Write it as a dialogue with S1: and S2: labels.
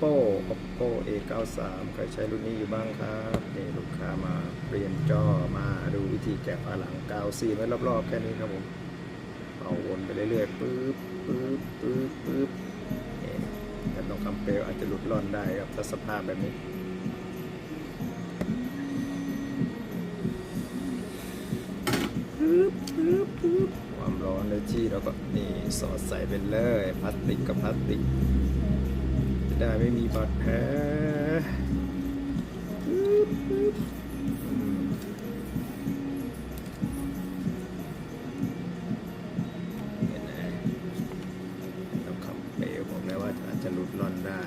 S1: oppo oppo a 9 3ใครใช้รุ่นนี้อยู่บ้างครับนี่ลูกค้ามาเปลี่ยนจอมาดูวิธีแกะฝาหลังกาวซีไว้รอบๆแค่นี้ครับผมเอาวนไปเรื่อยๆปึ๊บปึ๊บปึ๊บปึ๊บนี่แต่ตรงคำเปลวอาจจะหลุดร่อนได้ครับถ้าสภาพแบบนี้ความร้อนเลยที่เราก็นี่สอดใส่ไปเลยพลาสติกกับพลาสติก ได้ไม่มีบาดแผลคำเปลบอกแม้วว่าอาจจะหลุดล่อนได้